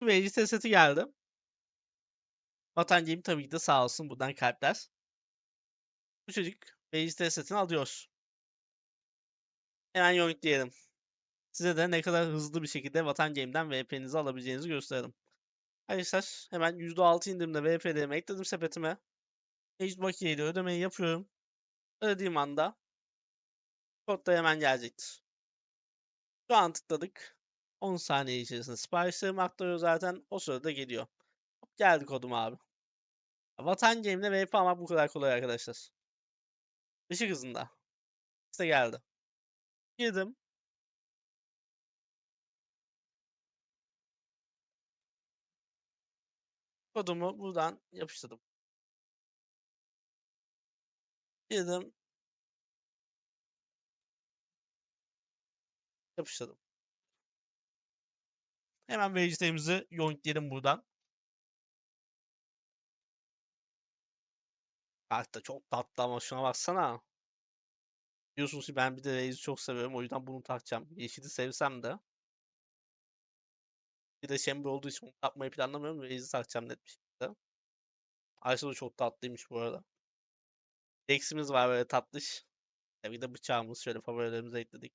Meclise seti geldi. Vatancım tabii ki de sağ olsun buradan kalpler. Bu çocuk meclise setini alıyor. Hemen yointleyelim. Size de ne kadar hızlı bir şekilde Vatan Game'den VP'nizi alabileceğinizi gösterelim. Arkadaşlar hemen %6 indirimde VP'lerimi ekledim sepetime. Mecbur bakiyeyle ödemeyi yapıyorum. Ödediğim anda kod da hemen gelecektir. Şu an tıkladık. 10 saniye içerisinde siparişlerimi aktarıyor zaten. O sırada geliyor. Geldi kodum abi. Vatan Game'de VP almak bu kadar kolay arkadaşlar. Işık hızında. İşte geldi. Girdim. Kodumu buradan yapıştırdım. Girdim. Yapıştırdım. Hemen vericilerimizi yointleyelim buradan. Da çok tatlı ama şuna baksana. Biliyorsunuz ki ben bir de Raze'i çok seviyorum. O yüzden bunu takacağım. Yeşili sevsem de. Bir de Chamber olduğu için takmayı planlamıyorum. Raze'i takacağım net bir şekilde. Ayşe da çok tatlıymış bu arada. Dex'imiz var böyle tatlış. Tabii de bıçağımız şöyle favorilerimize ekledik.